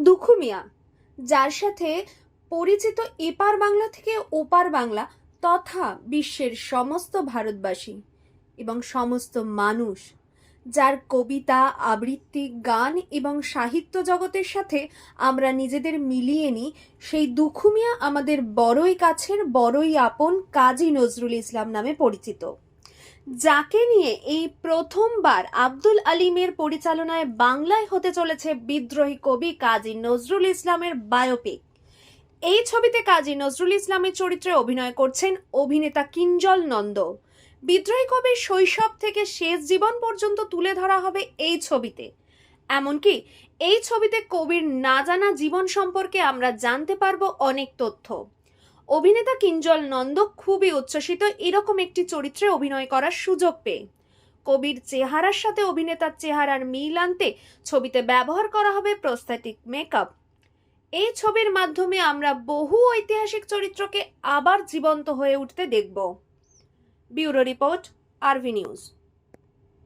দুখু মিয়া। যার সাথে পরিচিত এপার বাংলা থেকে ওপার বাংলা তথা বিশ্বের সমস্ত ভারতবাসী এবং সমস্ত মানুষ, যার কবিতা, আবৃত্তি, গান এবং সাহিত্য জগতের সাথে আমরা নিজেদের মিলিয়ে নিই, সেই দুখুমিয়া আমাদের বড়ই কাছের, বড়ই আপন কাজী নজরুল ইসলাম নামে পরিচিত। যাকে নিয়ে এই প্রথমবার আব্দুল আলিমের পরিচালনায় বাংলায় হতে চলেছে বিদ্রোহী কবি কাজী নজরুল ইসলামের বায়োপিক। এই ছবিতে কাজী নজরুল ইসলামের চরিত্রে অভিনয় করছেন অভিনেতা কিঞ্জল নন্দ। বিদ্রোহী কবির শৈশব থেকে শেষ জীবন পর্যন্ত তুলে ধরা হবে এই ছবিতে। এমনকি এই ছবিতে কবির না জানা জীবন সম্পর্কে আমরা জানতে পারব অনেক তথ্য। অভিনেতা কিঞ্জল নন্দ খুবই উচ্ছ্বসিত এরকম একটি চরিত্রে অভিনয় করার সুযোগ পেয়ে। কবির চেহারার সাথে অভিনেতার চেহারার মিল আনতে ছবিতে ব্যবহার করা হবে প্রস্থেটিক মেকআপ এই ছবির মাধ্যমে আমরা বহু ঐতিহাসিক চরিত্রকে আবার জীবন্ত হয়ে উঠতে দেখব। Bureau report, RV news.